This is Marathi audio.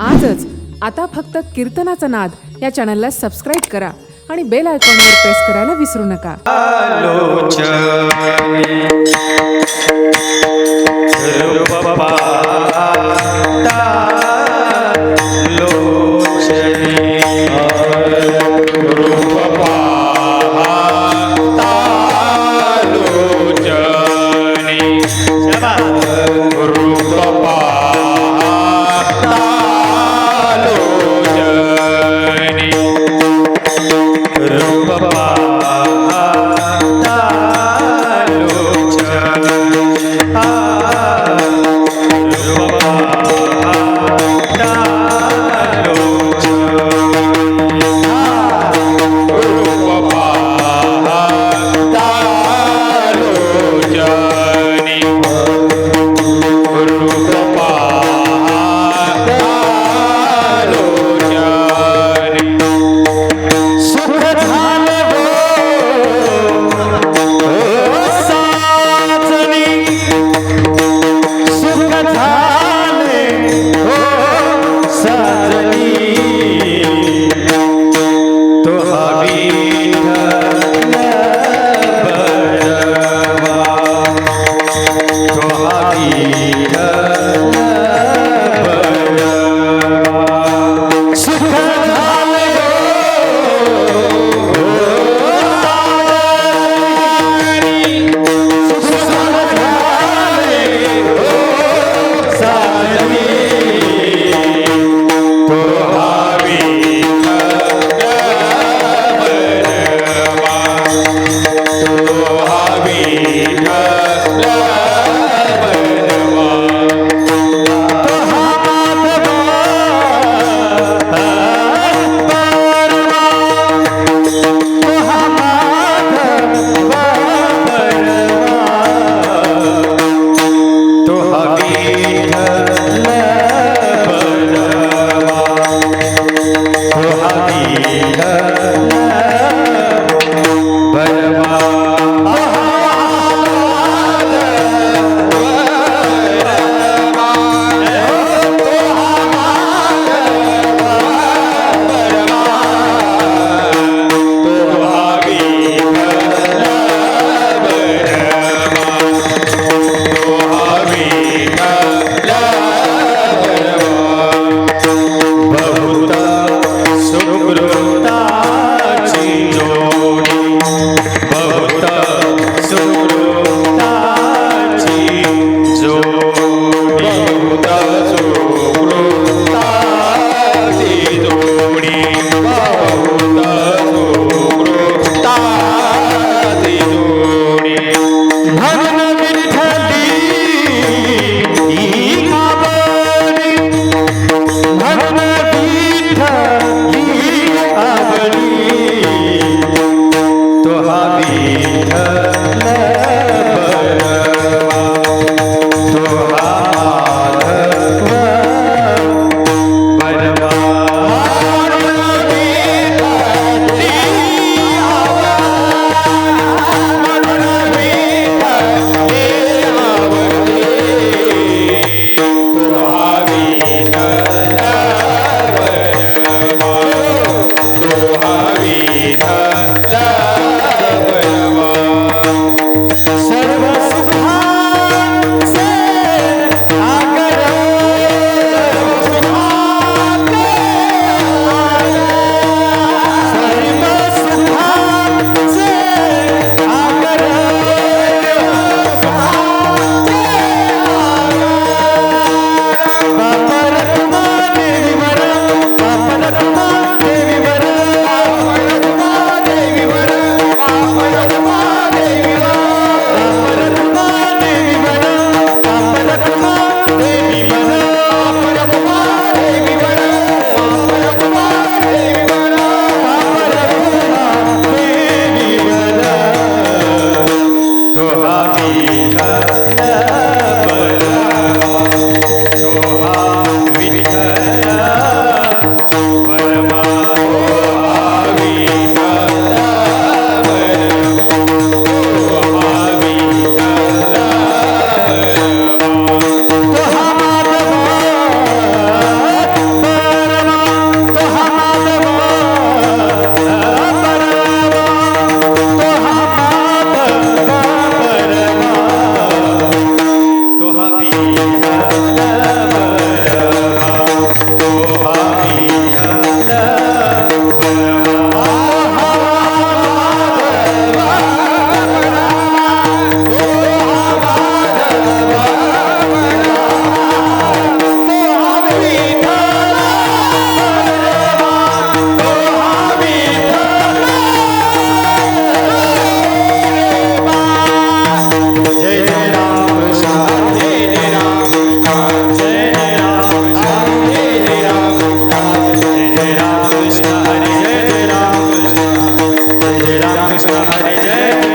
आजच आता फक्त कीर्तनाचा नाद या चॅनलला सबस्क्राईब करा आणि बेल आयकॉनवर प्रेस करायला विसरू नका. ध्रुवपाता bye 할렐루야 Amen.